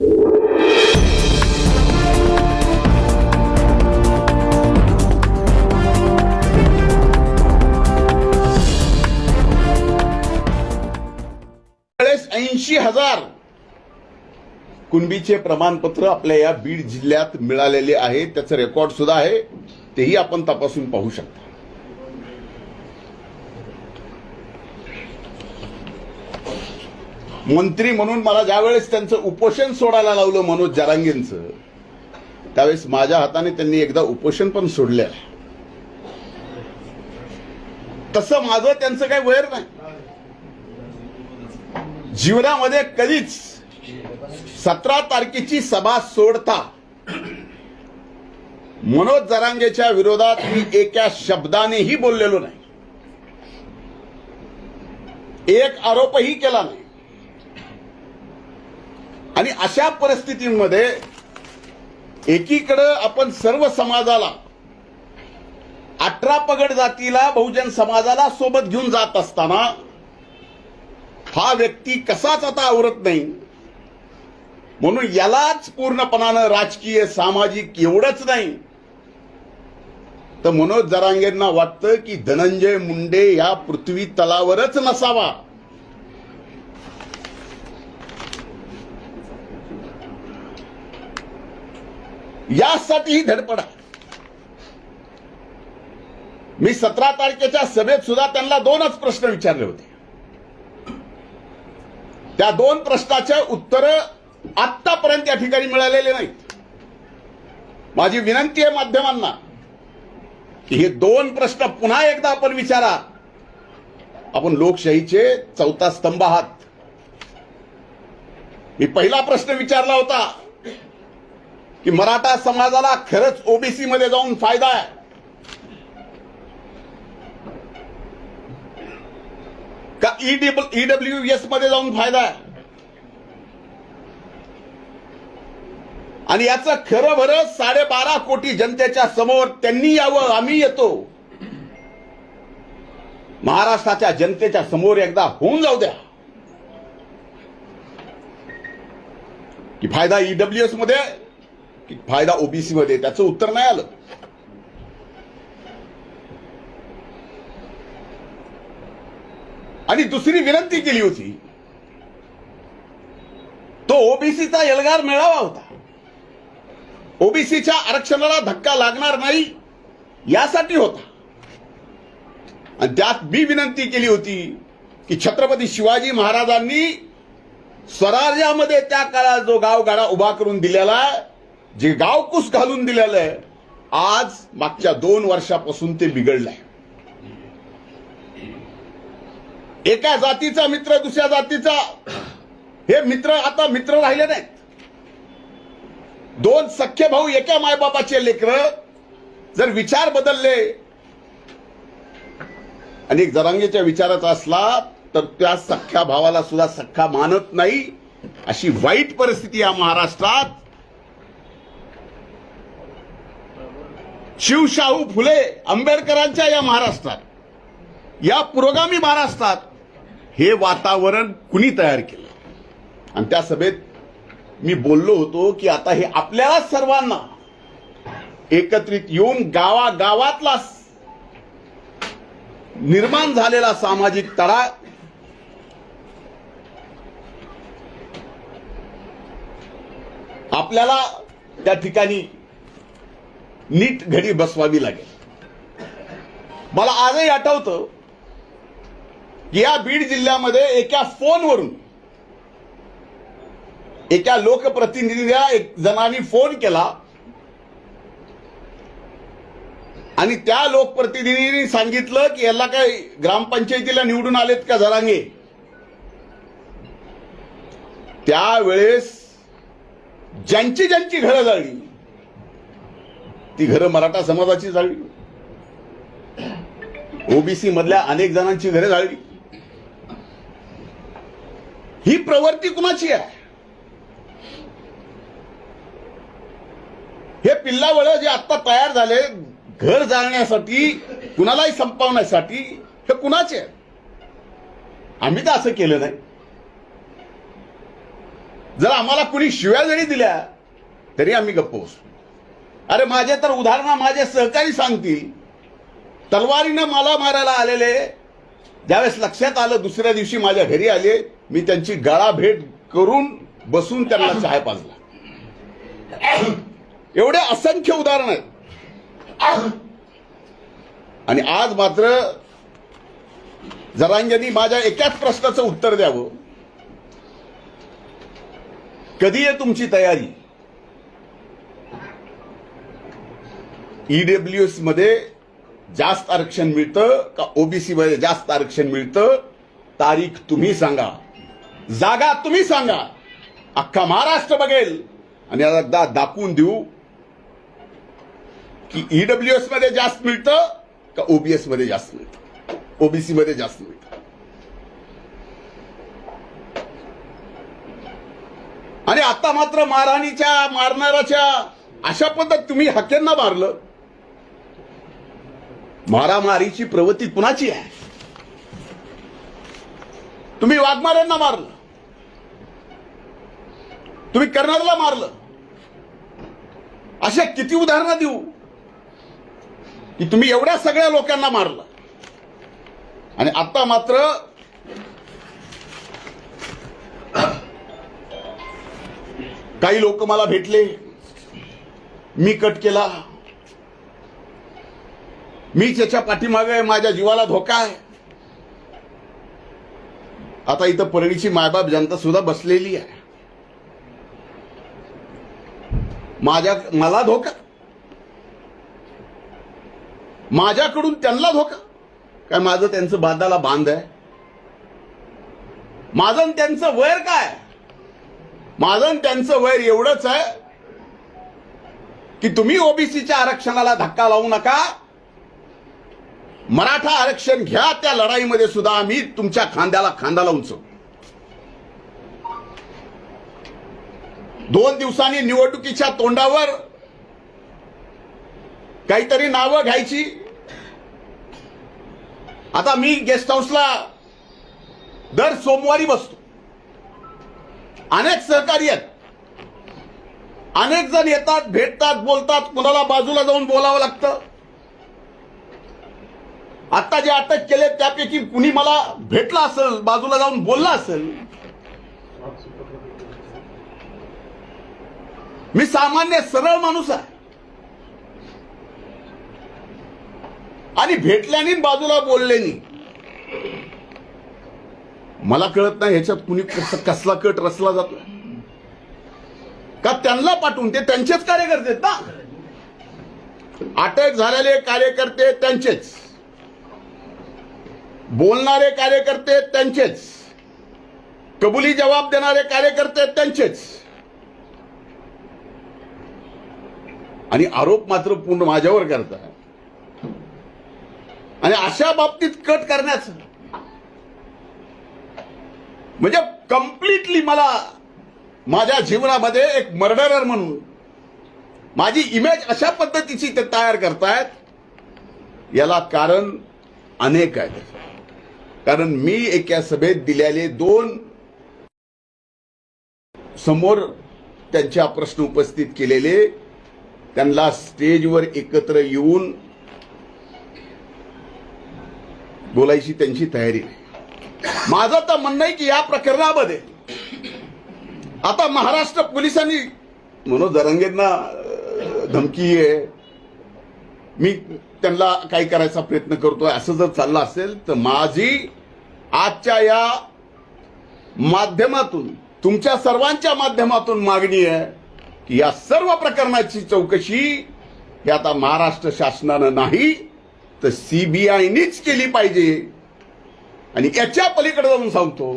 वेळेस ऐंशी हजार कुणबीचे प्रमाणपत्र आपल्या या बीड जिल्ह्यात मिळालेले आहे. त्याचं रेकॉर्ड सुद्धा आहे. तेही आपण तपासून पाहू शकता. मंत्री म्हणून मला ज्यावेळेस त्यांचं उपोषण सोडायला लावलं मनोज जरांगेंचं त्यावेळेस माझ्या हाताने त्यांनी एकदा उपोषण पण सोडले आहे तसं माझं त्यांचं काही वैर नाही. जीवनामध्ये कधीच सतरा तारखेची सभा सोडता मनोज जरांगेच्या विरोधात मी एका शब्दानेही बोललेलो नाही. एक आरोपही केला नाही. आणि अशा परिस्थितीमध्ये एकीकडं आपण सर्व समाजाला अठरा पगड जातीला बहुजन समाजाला सोबत घेऊन जात असताना हा व्यक्ती कसाच आता आवरत नाही? म्हणून यालाच पूर्णपणानं राजकीय सामाजिक एवढंच नाही. तर मनोज जरांगेंना वाटतं की धनंजय मुंडे या पृथ्वी तलावरच नसावा. यासाठी ही धडपड आहे. मी सतरा तारखेच्या सभेत सुद्धा त्यांना दोनच प्रश्न विचारले होते. त्या दोन प्रश्नाचे उत्तर आतापर्यंत या ठिकाणी मिळालेले नाहीत. माझी विनंती आहे माध्यमांना की हे दोन प्रश्न पुन्हा एकदा आपण विचारा. आपण लोकशाहीचे चौथा स्तंभ आहात. मी पहिला प्रश्न विचारला होता. की मराठा समाजाला खरंच ओबीसी मध्ये जाऊन फायदा आहे. का ईडब्ल्यू एसमध्ये जाऊन फायदा आहे? आणि याचं खरं भरं साडेबारा कोटी जनतेच्या समोर त्यांनी यावं आम्ही येतो. महाराष्ट्राच्या जनतेच्या समोर एकदा होऊन जाऊ द्या. की फायदा ईडब्ल्यू एसमध्ये की फायदा ओबीसी मध्ये त्याचं उत्तर नाही आलं. आणि दुसरी विनंती केली होती. तो ओबीसीचा एल्गार मेळावा होता. ओबीसीच्या आरक्षणाला धक्का लागणार नाही यासाठी होता. आणि त्यात मी विनंती केली होती की छत्रपती शिवाजी महाराजांनी स्वराज्यामध्ये त्या काळात जो गावगाडा उभा करून दिलेला आहे, जे गावकुस घालून दिलेलं आहे आज मागच्या दोन वर्षापासून ते बिघडलंय. एका जातीचा मित्र दुसऱ्या जातीचा हे मित्र आता मित्र राहिले नाहीत. दोन सख्खे भाऊ एका मायबापाचे लेकर जर विचार बदलले आणि एक जरांगेच्या विचाराचा असला तर त्या सख्ख्या भावाला सुद्धा सख्खा मानत नाही अशी वाईट परिस्थिती या महाराष्ट्रात. शिवशाहू फुले आंबेडकरांच्या या महाराष्ट्रात या पुरोगामी महाराष्ट्रात हे वातावरण कुणी तयार केलं? आणि त्या सभेत मी बोललो होतो की आता हे आपल्याला सर्वांना एकत्रित येऊन गावागावातला निर्माण झालेला सामाजिक तळा आपल्याला त्या ठिकाणी नीट घडी बसवावी लागेल. मला आजही आठवतं की या बीड जिल्ह्यामध्ये एका फोनवरून एका लोकप्रतिनिधीला एक जणांनी फोन केला. आणि त्या लोकप्रतिनिधींनी सांगितलं की याला काय ग्रामपंचायतीला निवडून आलेत का जरांगे? त्यावेळेस ज्यांची ज्यांची घरं जाळली ती घरं मराठा समाजाची जाळली ओबीसी मधल्या अनेक जणांची घरे जाळली ही प्रवृत्ती कुणाची आहे? हे पिल्लावळ जे आता तयार झाले घर जाळण्यासाठी कुणालाही संपवण्यासाठी हे कुणाचे आहे? आम्ही तर असं केलं नाही. जर आम्हाला कुणी शिव्या जरी दिल्या तरी आम्ही गप्प बसू. अरे माझे तर उदाहरण माझे सहकारी सांगतील. तलवारीनं मला मारायला आलेले. ज्यावेळेस लक्षात आलं दुसऱ्या दिवशी माझ्या घरी आले मी त्यांची गळा भेट करून बसून त्यांना चहा पाजला. एवढे असंख्य उदाहरण आहेत. आणि आज मात्र जरांजनी माझ्या एकाच प्रश्नाचं उत्तर द्यावं. कधी आहे तुमची तयारी? ईडब्ल्यू एसमध्ये जास्त आरक्षण मिळतं का ओबीसी मध्ये जास्त आरक्षण मिळतं? तारीख तुम्ही सांगा. जागा तुम्ही सांगा. अख्खा महाराष्ट्र बघेल. आणि एकदा दाखवून देऊ की ईडब्ल्यू एसमध्ये जास्त मिळतं का ओबीएसमध्ये जास्त मिळतं? ओबीसी मध्ये जास्त मिळतं. आणि आता मात्र मारहाणीच्या मारणाराच्या अशा पद्धत तुम्ही हक्यांना मारलं. मारामारीची प्रवृत्ती कुणाची आहे? तुम्ही वाघमाऱ्यांना मारलं. तुम्ही कर्नालला मारलं. अशा किती उदाहरणं देऊ? की तुम्ही एवढ्या सगळ्या लोकांना मारलं. आणि आता मात्र काही लोक मला भेटले. मी कट केला. मी त्याच्या पाठीमागे माझ्या जीवाला धोका आहे. आता इथं परळीची मायबाप जनता सुद्धा बसलेली आहे. माझ्या मला धोका. माझ्याकडून त्यांना धोका. काय माझं त्यांचं बांधाला बांध आहे? माझं त्यांचं वैर काय? माझं त्यांचं वैर एवढंच आहे की तुम्ही ओबीसीच्या आरक्षणाला धक्का लावू नका. मराठा आरक्षण घ्या त्या लढाईमध्ये सुद्धा आम्ही तुमच्या खांद्याला खांदा लावून दोन दिवसांनी निवडणुकीच्या तोंडावर काहीतरी नावं घ्यायची. आता मी गेस्ट हाऊसला दर सोमवारी बसतो. अनेक सहकारी आहेत. अनेक जण येतात भेटतात बोलतात कुणाला बाजूला जाऊन बोलावं लागतं. आता जे अटक केले त्यापैकी कुणी मला भेटला असेल बाजूला जाऊन बोलला असेल? मी सामान्य सरळ माणूस आहे. आणि भेटल्याने बाजूला बोलल्याने. मला कळत नाही ह्याच्यात कुणी कस- कसला कट रचला जातो का त्यांना पाठवून ते त्यांचेच कार्यकर्ते ना? अटक झालेले कार्यकर्ते त्यांचेच. बोलणारे कार्यकर्ते त्यांचेच. कबुली जबाब देणारे कार्यकर्ते त्यांचेच. आणि आरोप मात्र पूर्ण माझ्यावर करतात. आणि अशा बाबतीत कट करण्याचं. म्हणजे कम्प्लिटली मला माझ्या जीवनामध्ये एक मर्डरर म्हणून माझी इमेज अशा पद्धतीची ते तयार करतायत. याला कारण अनेक आहेत. कारण मी एका सभेत दिलेले दोन समोर त्यांच्या प्रश्न उपस्थित केलेले त्यांना स्टेजवर एकत्र येऊन बोलायची त्यांची तयारी. नाही माझं तर म्हणणं आहे की या प्रकरणामध्ये आता महाराष्ट्र पोलिसांनी मनोज जरंगेंना धमकी आहे. मी त्यांना काही करायचा प्रयत्न करतोय. असं जर चाललं असेल तर माझी आजच्या या माध्यमातून तुमच्या सर्वांच्या माध्यमातून मागणी आहे की या सर्व प्रकरणाची चौकशी ही आता महाराष्ट्र शासनानं नाही तर सीबीआयनीच केली पाहिजे. आणि याच्या पलीकडे जाऊन सांगतो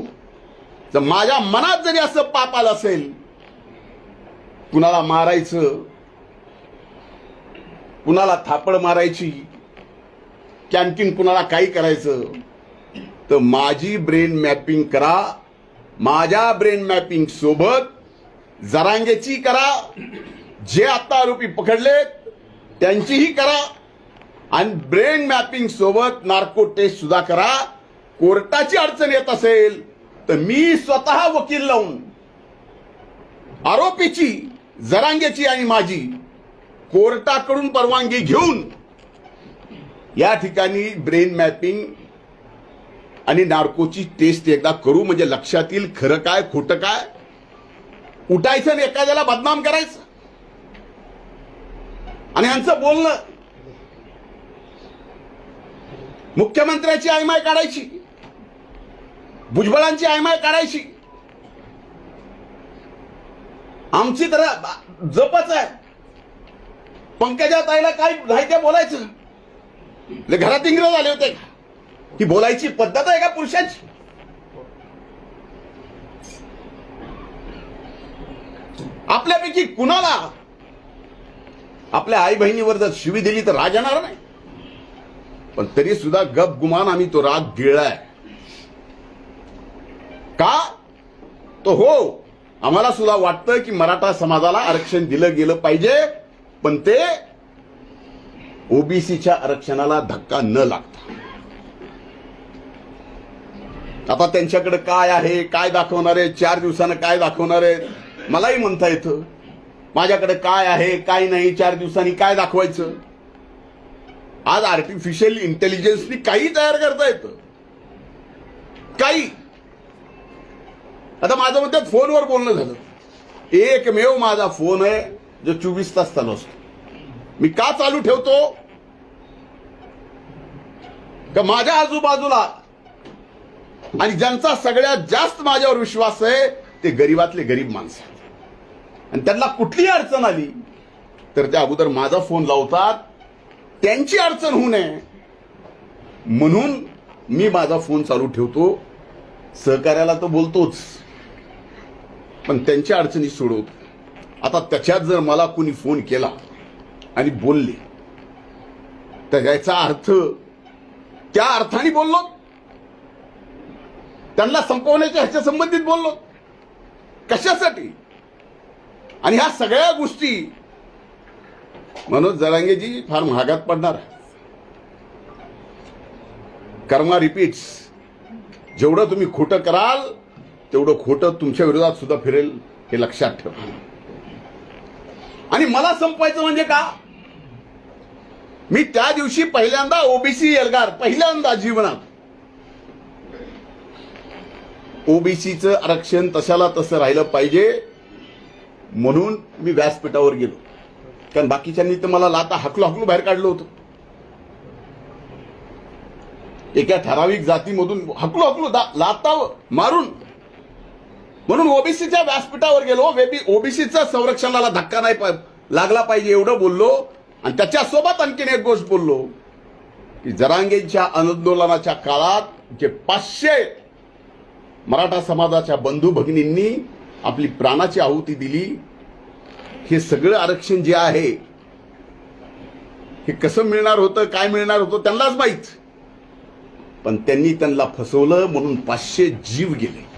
तर माझ्या मनात जरी असं पाप आलं असेल कुणाला मारायचं कुणाला थापड मारायची कॅन्टीन कुणाला काही करायचं तर माझी ब्रेन मॅपिंग करा माझ्या ब्रेन मॅपिंग सोबत जरांगेची करा जे आता आरोपी पकडलेत त्यांचीही करा आणि ब्रेन मॅपिंग सोबत नार्को टेस्ट सुद्धा करा. कोर्टाची अडचण येत असेल तर मी स्वतः वकील लावून आरोपीची जरांगेची आणि माझी कोर्टाकडून परवानगी घेऊन या ठिकाणी ब्रेन मॅपिंग आणि नार्कोची टेस्ट एकदा करू म्हणजे लक्षात येईल खरं काय खोटं काय उठायचं आणि एखाद्याला बदनाम करायचं. आणि यांचं बोलणं. मुख्यमंत्र्याची आयमाय काढायची. भुजबळांची आयमाय काढायची. आमची तर जपच आहे. पंकजा ताईला काय नाही बोलायचं? घरात इंग्रज आले होते. ही बोलायची पद्धत आहे का पुरुषांची? आपल्यापैकी कुणाला आपल्या आई बहिणीवर जर शिवी दिली तर राग येणार नाही. पण तरी सुद्धा गप गुमान आम्ही तो राग गिळलाय. का? तो हो. आम्हाला सुद्धा वाटतं की मराठा समाजाला आरक्षण दिलं गेलं पाहिजे. पण ते ओबीसीच्या आरक्षणाला धक्का न लागता. आता त्यांच्याकडे काय आहे काय दाखवणार आहे चार दिवसानं काय दाखवणार आहे मलाही म्हणता येतं. माझ्याकडे काय आहे काय नाही चार दिवसांनी काय दाखवायचं? आज आर्टिफिशियल इंटेलिजन्सनी काही तयार करता येतं. काही. आता माझं म्हणतात फोनवर बोलणं झालं. एकमेव माझा फोन आहे जो चोवीस तास चालू असतो. मी का चालू ठेवतो? का माझ्या आजूबाजूला? आणि ज्यांचा सगळ्यात जास्त माझ्यावर विश्वास आहे ते गरीबातले गरीब माणसं आहेत. आणि त्यांना कुठलीही अडचण आली तर त्या अगोदर माझा फोन लावतात त्यांची अडचण होऊ नये. म्हणून मी माझा फोन चालू ठेवतो. सहकार्याला तर बोलतोच. पण त्यांच्या अडचणी सोडवतो. आता त्याच्यात जर मला कोणी फोन केला आणि बोलले तर याचा अर्थ त्या अर्थाने बोललो. त्यांना संपवण्याच्या ह्याच्या संबंधित बोललो. कशासाठी? आणि ह्या सगळ्या गोष्टी मनोज जरांगेजी फार महागात पडणार. कर्मा रिपीट्स जेवढं तुम्ही खोटं कराल तेवढं खोटं तुमच्या विरोधात सुद्धा फिरेल हे लक्षात ठेवा. आणि मला संपवायचं म्हणजे का? मी त्या दिवशी पहिल्यांदा ओबीसी एल्गार पहिल्यांदा जीवनात. ओबीसीचं आरक्षण तशाला तसं राहिलं पाहिजे म्हणून मी व्यासपीठावर गेलो. कारण बाकीच्यांनी तर मला लाता हकलो हकलो बाहेर काढलं होतं. एका ठराविक जातीमधून हकलो हकलो दा- लाता मारून म्हणून ओबीसीच्या व्यासपीठावर गेलो ओबीसीचा संरक्षणाला धक्का नाही लागला पाहिजे एवढं बोललो. आणि त्याच्यासोबत आणखीन एक गोष्ट बोललो की जरांगेंच्या आंदोलनाच्या काळात जे पाचशे मराठा समाजाच्या बंधू भगिनींनी आपली प्राणाची आहुती दिली हे सगळं आरक्षण जे आहे हे कसं मिळणार होतं काय मिळणार होतं त्यांनाच माहीत. पण त्यांनी त्यांना फसवलं म्हणून पाचशे जीव गेले.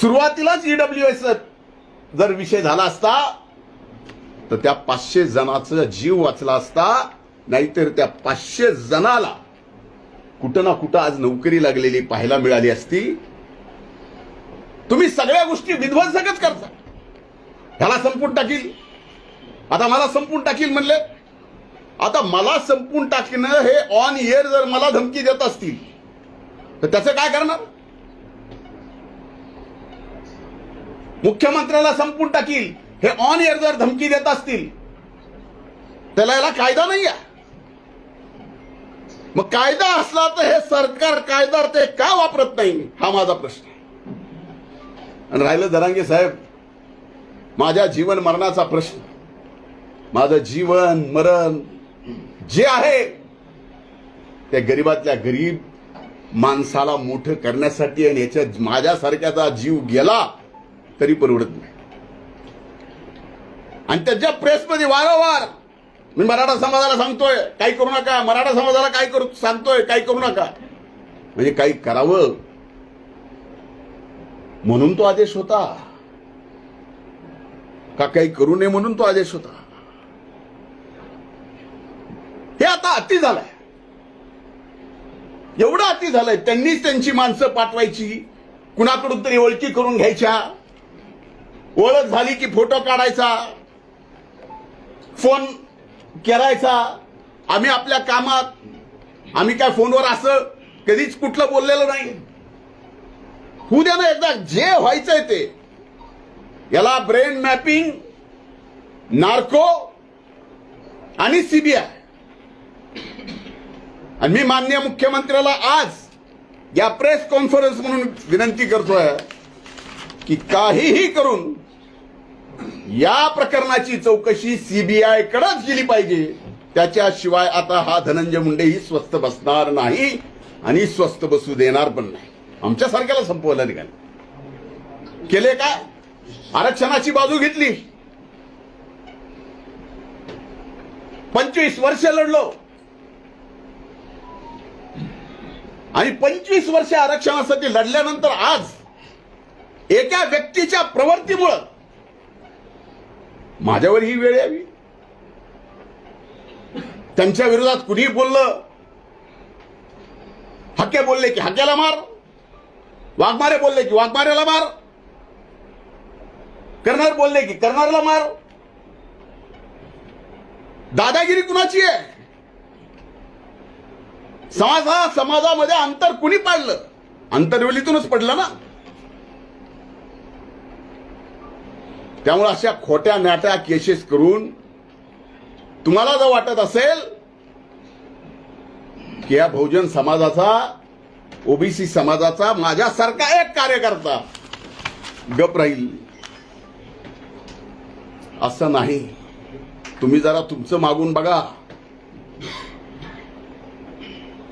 सुरुवातीलाच ईडब्ल्यू एस जर विषय झाला असता तर त्या पाचशे जणाचा जीव वाचला असता नाहीतर त्या पाचशे जणाला कुठं ना कुठं आज नोकरी लागलेली पाहायला मिळाली असती. तुम्ही सगळ्या गोष्टी विध्वंसकच करता. ह्याला संपून टाकील. आता मला संपून टाकील म्हणले. आता मला संपून टाकणं हे ऑन इयर जर मला धमकी देत असतील तर त्याचं काय करणार? मुख्यमंत्र्याला संपून टाकील. हे ऑन एअर जर धमकी देत असतील त्याला याला कायदा नाही आहे मग कायदा असला तर हे सरकार कायदा ते का वापरत नाही? हा माझा प्रश्न आहे. आणि राहिलं जरांगे साहेब माझ्या जीवन मरणाचा प्रश्न. माझं जीवन मरण जे आहे त्या गरीबातल्या गरीब माणसाला मोठं करण्यासाठी आणि याच्यात माझ्यासारख्याचा जीव गेला तरी परवडत नाही. आणि त्याच्या प्रेसमध्ये वारंवार मी मराठा समाजाला सांगतोय काही करू नका मराठा समाजाला काय करू सांगतोय काही करू नका. म्हणजे काही करावं. म्हणून तो आदेश होता. का काही करू नये म्हणून तो आदेश होता. हे आता अति झालंय. एवढं अति झालंय त्यांनीच त्यांची माणसं पाठवायची कुणाकडून तरी ओळखी करून घ्यायच्या. ओळख झाली की फोटो काढायचा फोन करायचा. आम्ही आपल्या कामात आम्ही काय फोनवर असं कधीच कुठलं बोललेलं नाही. होऊ द्या ना एकदा जे व्हायचंय ते. याला ब्रेन मॅपिंग नार्को आणि सीबीआय. आणि मी माननीय मुख्यमंत्र्याला आज या प्रेस कॉन्फरन्स म्हणून विनंती करतोय की काहीही करून या प्रकरणाची चौकशी सीबीआय कडेच गेली पाहिजे. त्याच्याशिवाय आता हा धनंजय मुंडे ही स्वस्त बसणार नाही आणि स्वस्त बसू देणार पण नाही. आमच्यासारख्याला संपवला निघाले. केले काय आरक्षणाची बाजू घेतली. पंचवीस वर्ष लढलो. आणि पंचवीस वर्ष आरक्षणासाठी लढल्यानंतर आज एका व्यक्तीच्या प्रवृत्तीमुळं माझ्यावर ही वेळ यावी? त्यांच्या विरोधात कुणीही बोललं हक्के बोलले की हक्क्याला मार वाघमारे बोलले की वाघमाऱ्याला मार करणार बोलले की करणारला मार. दादागिरी कुणाची आहे? समाजा समाजामध्ये अंतर कुणी पाडलं? अंतरवेलीतूनच पडलं ना? त्यामुळे अशा खोट्या नाट्या केसेस करून तुम्हाला जर वाटत असेल की या बहुजन समाजाचा ओबीसी समाजाचा माझ्यासारखा एक कार्यकर्ता गप राहील. असं नाही. तुम्ही जरा तुमचं मागून बघा.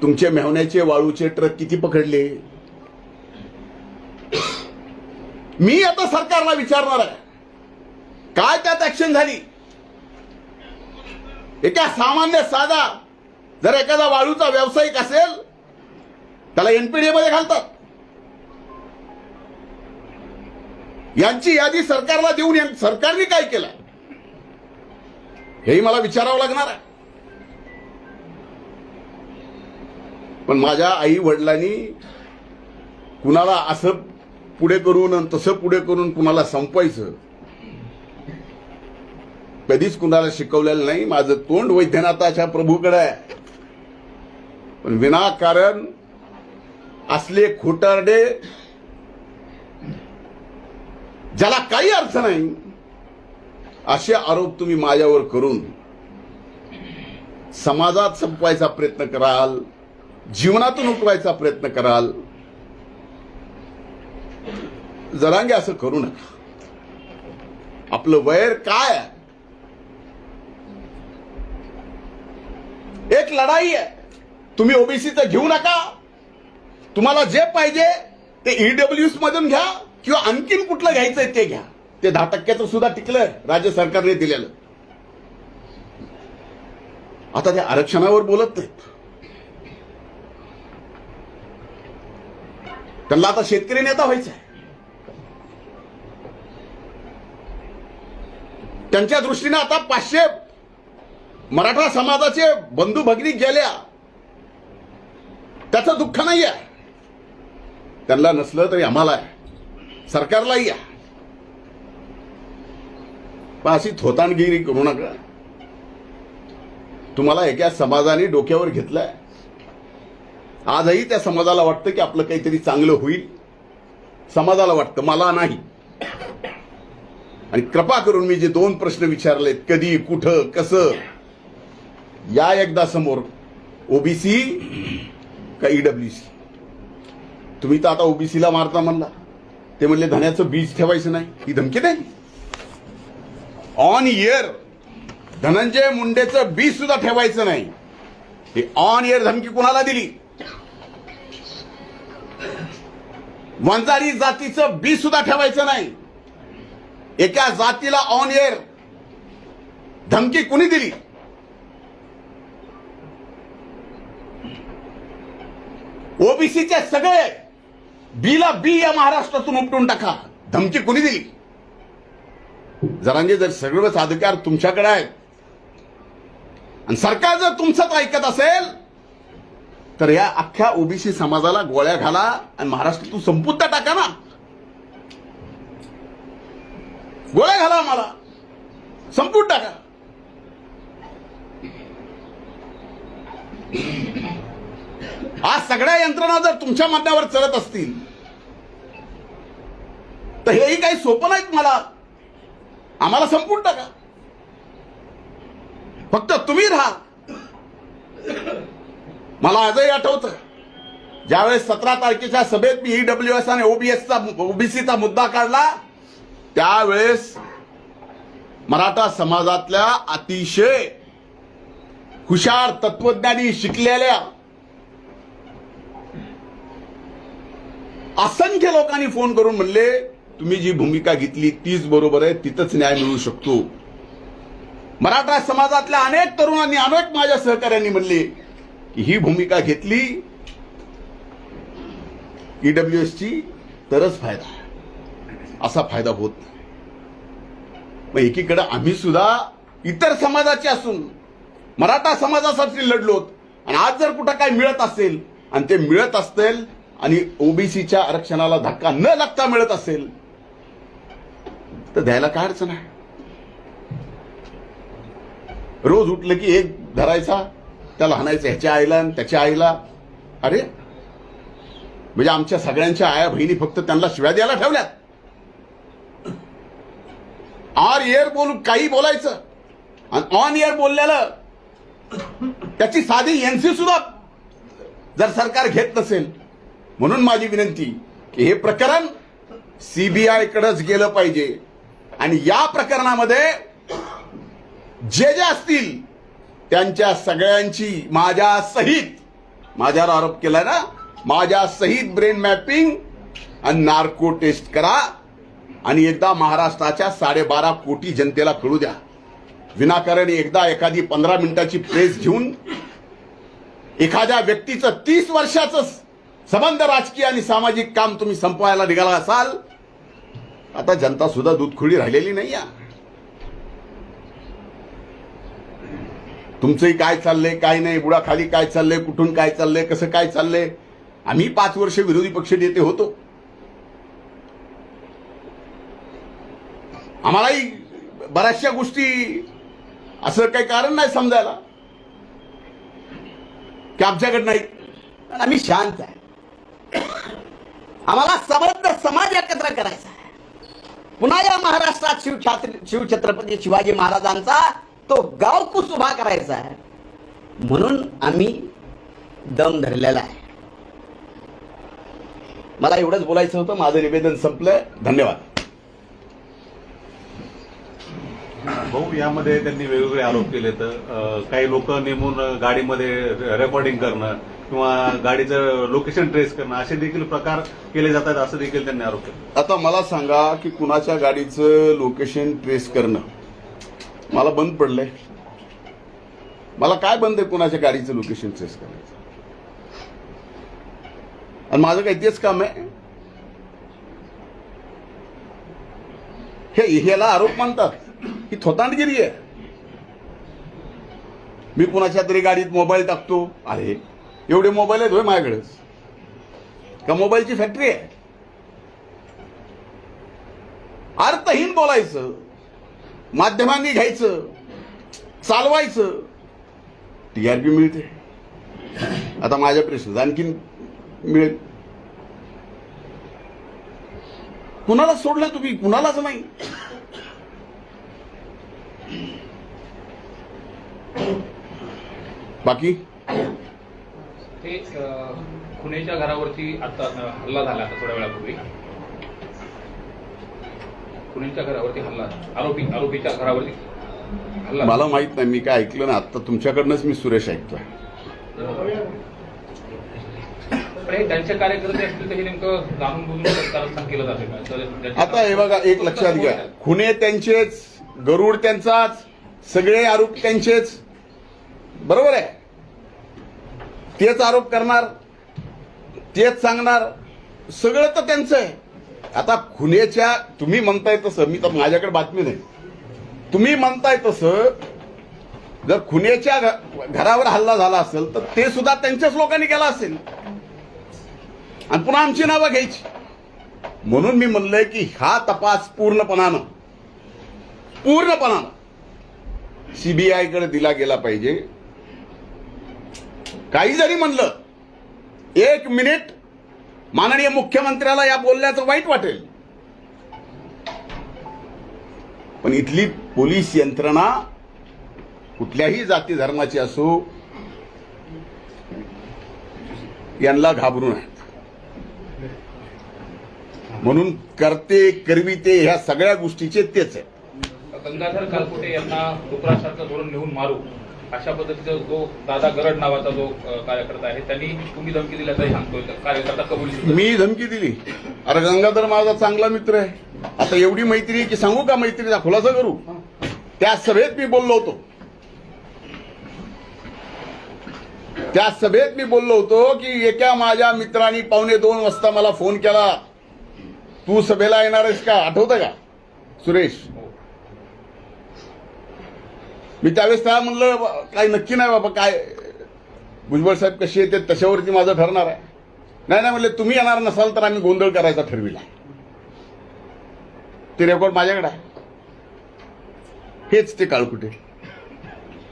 तुमचे मेहण्याचे वाळूचे ट्रक किती पकडले? मी आता सरकारला विचारणार आहे. काय त्यात ऍक्शन झाली? एका सामान्य साधा जर एखादा वाळूचा व्यावसायिक असेल त्याला एनपीडीए मध्ये घालतात. यांची यादी सरकारला देऊन सरकारने काय केलं? हेही मला विचारावं लागणार आहे. पण माझ्या आई वडिलांनी कुणाला असं पुढे करून आणि तसं पुढे करून कुणाला संपवायचं कधीच कुणाला शिकवलेलं नाही. माझं तोंड वैद्यनाथाच्या प्रभूकडे आहे. पण विनाकारण असले खोटारडे ज्याला काही अर्थ नाही असे आरोप तुम्ही माझ्यावर करून समाजात संपवायचा प्रयत्न कराल जीवनातून उठवायचा प्रयत्न कराल. जरांगे असं करू नका. आपलं वैर काय एक लढाई आहे. तुम्ही ओबीसीचं घेऊ नका. तुम्हाला जे पाहिजे ते ईडब्ल्यूस मधून घ्या किंवा आणखीन कुठलं घ्यायचंय ते घ्या. ते दहा टक्क्याचं सुद्धा टिकलंय राज्य सरकारने दिलेलं. आता ते आरक्षणावर बोलत नाहीत त्यांना आता शेतकरी नेता व्हायचा आहे. त्यांच्या दृष्टीने आता पाचशे मराठा समाजाचे बंधू भगिनी गेल्या. त्याचं दुःख नाही आहे त्यांना नसलं तरी आम्हाला आहे. सरकारलाही आहे. पण अशी थोताणगिरी करू नका. तुम्हाला एका समाजाने डोक्यावर घेतलंय. आजही त्या समाजाला वाटतं की आपलं काहीतरी चांगलं होईल. समाजाला वाटतं मला नाही. आणि कृपा करून मी जे दोन प्रश्न विचारलेत कधी कुठं कसं या एकदा समोर ओबीसी का ईडब्ल्यूसी तुम्ही तर आता ओबीसीला मारता म्हणला. ते म्हणले धन्याचं बीज ठेवायचं नाही. ही धमकी नाही ऑन इयर धनंजय मुंडेचं बीज सुद्धा ठेवायचं नाही. ही ऑन इयर धमकी कुणाला दिली? वंजारी जातीचं बीज सुद्धा ठेवायचं नाही. एका जातीला ऑन इयर धमकी कुणी दिली? ओबीसीचे सगळे बीला बी या महाराष्ट्रातून उपटून टाका. धमकी कुणी दिली? जरांगे जर सगळंच अधिकार तुमच्याकडे आहेत आणि सरकार जर तुमचंच ऐकत असेल तर या अख्ख्या ओबीसी समाजाला गोळ्या घाला आणि महाराष्ट्रातून संपुद्धा टाका ना. गोळ्या घाला आम्हाला. संपून टाका. आज सगळ्या यंत्रणा जर तुमच्या म्हणण्यावर चढत असतील तर हेही काही सोपं नाहीत मला. आम्हाला संपून टाका. फक्त तुम्ही राहा. मला आजही आठवतं ज्यावेळेस सतरा तारखेच्या सभेत मी ईडब्ल्यू एस आणि ओबीएसचा ओबीसीचा मुद्दा काढला त्यावेळेस मराठा समाजातल्या अतिशय हुशार तत्वज्ञानी शिकलेल्या असंख्य लोकांनी फोन करून म्हणले तुम्ही जी भूमिका घेतली तीच बरोबर आहे तिथंच न्याय मिळू शकतो. मराठा समाजातल्या अनेक तरुणांनी अनेक माझ्या सहकाऱ्यांनी म्हणले की ही भूमिका घेतली ईडब्ल्यू ची तरच फायदा असा फायदा होत नाही. मग एकीकडे आम्ही सुद्धा इतर समाजाचे असून मराठा समाजासाठी लढलोत आणि आज जर कुठं काय मिळत असेल आणि ते मिळत असेल आणि ओबीसीच्या आरक्षणाला धक्का न लागता मिळत असेल तर द्यायला काय अडचण आहे? रोज उठलं की एक धरायचा त्याला हाणायचं ह्याच्या आईला आणि त्याच्या आईला. अरे म्हणजे आमच्या सगळ्यांच्या आया बहिणी फक्त त्यांना शिव्या द्यायला ठेवल्यात. आर एअर बोलून काही बोलायचं. आणि ऑन एअर बोललेलं त्याची साधी एनसी सुद्धा जर सरकार घेत नसेल म्हणून माझी विनंती की हे प्रकरण सीबीआय कडेच गेलं पाहिजे. आणि या प्रकरणामध्ये जे जे असतील त्यांच्या सगळ्यांची माझ्या सहित माझ्यावर आरोप केलाय ना माझ्या सहित ब्रेन मॅपिंग आणि नार्को टेस्ट करा आणि एकदा महाराष्ट्राच्या साडेबारा कोटी जनतेला कळू द्या. विनाकारण एकदा एखादी पंधरा मिनिटाची प्रेस घेऊन एखाद्या व्यक्तीचं तीस वर्षाचं संबंध राजकीय आणि सामाजिक काम तुम्ही संपवायला निघाला असाल आता जनता सुद्धा दूधखुळी राहिलेली नाही तुमचंही काय चाललंय काय नाही बुडाखाली काय चाललंय कुठून काय चाललंय कसं काय चाललंय? आम्ही पाच वर्ष विरोधी पक्ष नेते होतो. आम्हालाही बऱ्याचशा गोष्टी असं काही कारण नाही समजायला. की आमच्याकडे नाही. आम्ही शांत आहे. आम्हाला समर्थ समाज एकत्र करायचा आहे. पुन्हा या महाराष्ट्रात शिवछात्र शिवछत्रपती शिवाजी महाराजांचा तो गावकूस उभा करायचा आहे. म्हणून आम्ही दम धरलेला आहे. मला एवढंच बोलायचं होतं. माझं निवेदन संपलं. धन्यवाद. भाऊ यामध्ये त्यांनी वेगवेगळे आरोप केले तर काही लोक नेमून गाडीमध्ये रेकॉर्डिंग करणं किंवा गाडीचं लोकेशन ट्रेस करणं असे देखील प्रकार केले जातात असं देखील त्यांनी आरोप केला. आता मला सांगा की कुणाच्या गाडीचं लोकेशन ट्रेस करणं? मला बंद पडलंय. मला काय बंद आहे कुणाच्या गाडीचं लोकेशन ट्रेस करायचं? आणि माझं काही तेच काम आहे? हे ह्याला आरोप मानतात. ही थोतांडगिरी आहे. मी कुणाच्या तरी गाडीत मोबाईल टाकतो. अरे एवढे मोबाईल आहेत होय माझ्याकडेच का मोबाईलची फॅक्टरी आहे? अर्थहीन बोलायचं माध्यमांनी घ्यायचं चालवायचं टीआरपी मिळते. आता माझ्या प्रश्न आणखीन मिळेल. कुणाला सोडलं तुम्ही? कुणालाच नाही. बाकी? ते खुनेच्या घरावरती आता हल्ला झाला आता थोड्या वेळापूर्वी. खुनेच्या घरावरती हल्ला आरोपी आरोपीच्या घरावरती हल्ला मला माहीत नाही मी काय ऐकलं ना आता तुमच्याकडनंच मी सुरेश ऐकतोय. हे. त्यांचे कार्यकर्ते असतील तर हे नेमकं जाणून बुजून कारस्थान केलं जाते का? आता हे बघा एक लक्षात घ्या. खुने त्यांचेच गरुड त्यांचाच सगळे आरोप त्यांचेच. बरोबर आहे? तेच आरोप करणार तेच सांगणार सगळं तर त्यांचं आहे. आता खुनेच्या तुम्ही म्हणताय तसं मी तर माझ्याकडे बातमी नाही. तुम्ही म्हणताय तसं जर खुनेच्या घ- घरावर हल्ला झाला असेल तर ते सुद्धा त्यांच्याच लोकांनी केला असेल. आणि पुन्हा आमची नावं घ्यायची. म्हणून मी म्हणलंय की हा तपास पूर्णपणानं पूर्णपणानं सीबीआयकडे दिला गेला पाहिजे. काही जरी म्हणलं एक मिनिट माननीय मुख्यमंत्र्याला या बोलण्याचं वाईट वाटेल. पण इथली पोलीस यंत्रणा कुठल्याही जाती धर्माची असो यांना घाबरून आहेत म्हणून करते करविते ह्या सगळ्या गोष्टीचे तेच आहे. गंगाधर कालकुटे यांना धोरण नेऊन मारू. अशा पद्धतीचा जो दादा गरड नावाचा जो कार्यकर्ता आहे त्यांनी तुम्ही धमकी दिल्याचाही सांगतोय. कार्यकर्ता कबुली. मी धमकी दिली. अरे गंगाधर माझा चांगला मित्र आहे. आता एवढी मैत्री आहे की सांगू का मैत्रीचा खुलासा करू? त्या सभेत मी बोललो होतो. त्या सभेत मी बोललो होतो की एका माझ्या मित्रांनी पावणे दोन वाजता मला फोन केला. तू सभेला येणार आहेस का? आठवतं का? सुरेश. हो. मी त्यावेळेस त्याला म्हणलं काय नक्की नाही बाबा काय भुजबळ साहेब कशी येते तशावरती माझं ठरणार आहे. नाही नाही म्हणले तुम्ही येणार नसाल तर आम्ही गोंधळ करायचा ठरविला. ते रेकॉर्ड माझ्याकडे आहे. हेच ते काळकुटे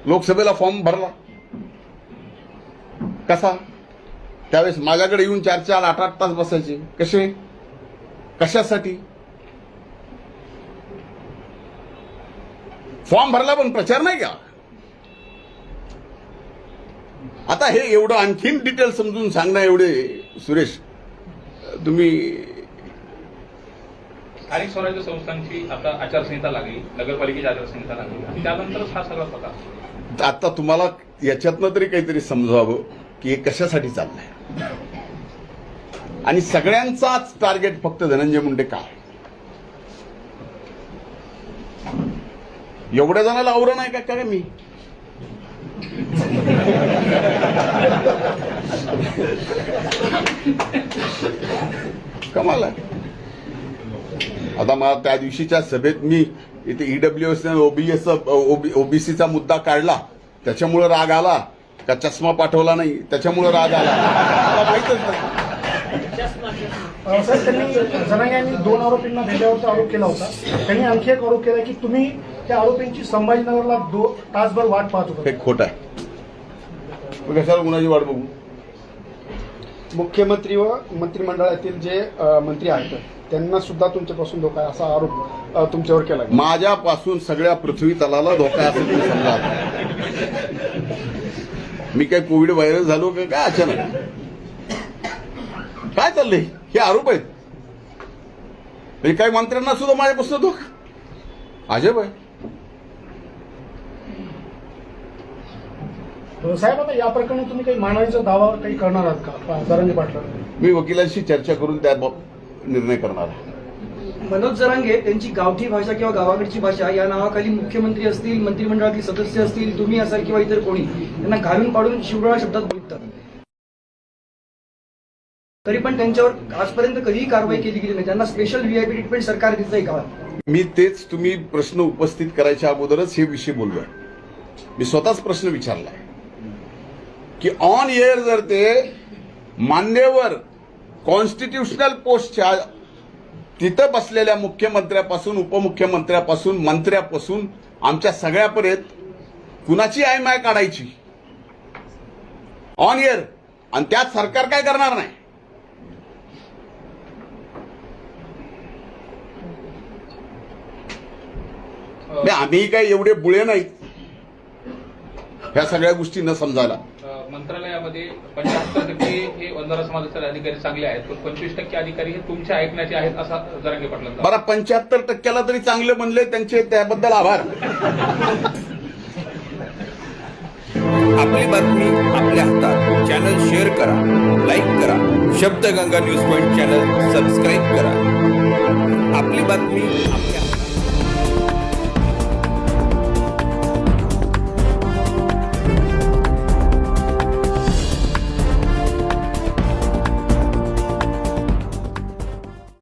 लोकसभेला फॉर्म भरला. कसा? त्यावेळेस माझ्याकडे येऊन चार चार आठ आठ तास बसायचे. कसे? कशासाठी? फॉर्म भरला पण प्रचार नाही का? आता हे एवढं आणखीन डिटेल समजून सांगणं एवढे सुरेश तुम्ही स्थानिक स्वराज्य संस्थांची आता आचारसंहिता लागली नगरपालिकेची आचारसंहिता लागली. आणि त्यानंतरच हा सगळा प्रकार. आता तुम्हाला याच्यातनं तरी काहीतरी समजावं की हे कशासाठी चाललंय? आणि सगळ्यांचाच टार्गेट फक्त धनंजय मुंडे काय एवढ्या जणाला आवरण आहे का? काय मी? कमाल आता मला त्या दिवशीच्या सभेत मी इथे ईडब्ल्यू एस ओबीएस ओबीसीचा मुद्दा काढला. त्याच्यामुळे राग आला. का चष्मा पाठवला नाही? त्याच्यामुळे राग आला. मला नाही. सर त्यांनी जनांगे दोन आरोपींना भेटल्यावरचा आरोप केला होता. त्यांनी आणखी एक आरोप केला की तुम्ही त्या आरोपींची संभाजीनगरला दो तासभर वाट पाहत होता. हे खोट आहे. मग कशाला कुणाची वाट बघू? मुख्यमंत्री व मंत्रिमंडळातील जे अ, मंत्री आहेत त्यांना सुद्धा तुमच्यापासून धोका आहे असा आरोप अ, तुमच्यावर केला गेला. माझ्यापासून सगळ्या पृथ्वी तलाला धोका असेल तुम्ही समजा मी काय कोविड व्हायरस झालो का? काय अचानक? काय चाललंय? हे आरोप आहेत. म्हणजे काही मंत्र्यांना सुद्धा माझ्यापासून धोका. अजब आहे. साहेब आता या प्रकरणी तुम्ही काही मानहानीचा दावा काही करणार आहात का? जरांगे पाटला मी वकिलांशी चर्चा करून त्या निर्णय करणार आहे. मनोज जरांगे त्यांची गावठी भाषा किंवा गावाकडची भाषा या नावाखाली मुख्यमंत्री असतील मंत्रिमंडळातील सदस्य असतील तुम्ही असाल किंवा इतर कोणी त्यांना घालून पाडून शिवराळ शब्दात बोलतात. तरी पण त्यांच्यावर आजपर्यंत कधीही कारवाई केली गेली नाही. त्यांना स्पेशल व्हीआयपी ट्रीटमेंट सरकार देतंय का? मी तेच तुम्ही प्रश्न उपस्थित करायच्या अगोदरच हे विषय बोललोय. मी स्वतःच प्रश्न विचारलाय. की ऑन एअर जर ते मान्यवर कॉन्स्टिट्युशनल पोस्टच्या तिथं बसलेल्या मुख्यमंत्र्यापासून उपमुख्यमंत्र्यापासून मंत्र्यापासून आमच्या सगळ्यापर्यंत कुणाची आय माय काढायची? ऑन एअर आणि त्यात सरकार काय करणार नाही? आम्ही काय एवढे बुळे नाहीत. ह्या सगळ्या गोष्टी न समजायला. मंत्रालयामध्ये पंच्याहत्तर टक्के हे वंजारा समाजाचे अधिकारी चांगले आहेत पण पंचवीस टक्के अधिकारी हे तुमच्या ऐकण्याचे आहेत असा जरांगे पाटलांचा बरं पंच्याहत्तर टक्क्याला तरी चांगले म्हणले त्यांचे त्याबद्दल आभार. आपली बातमी आपल्या हातात. चॅनल शेअर करा लाईक करा. Shabdganga news point channel subscribe करा. आपली बातमी आपल्या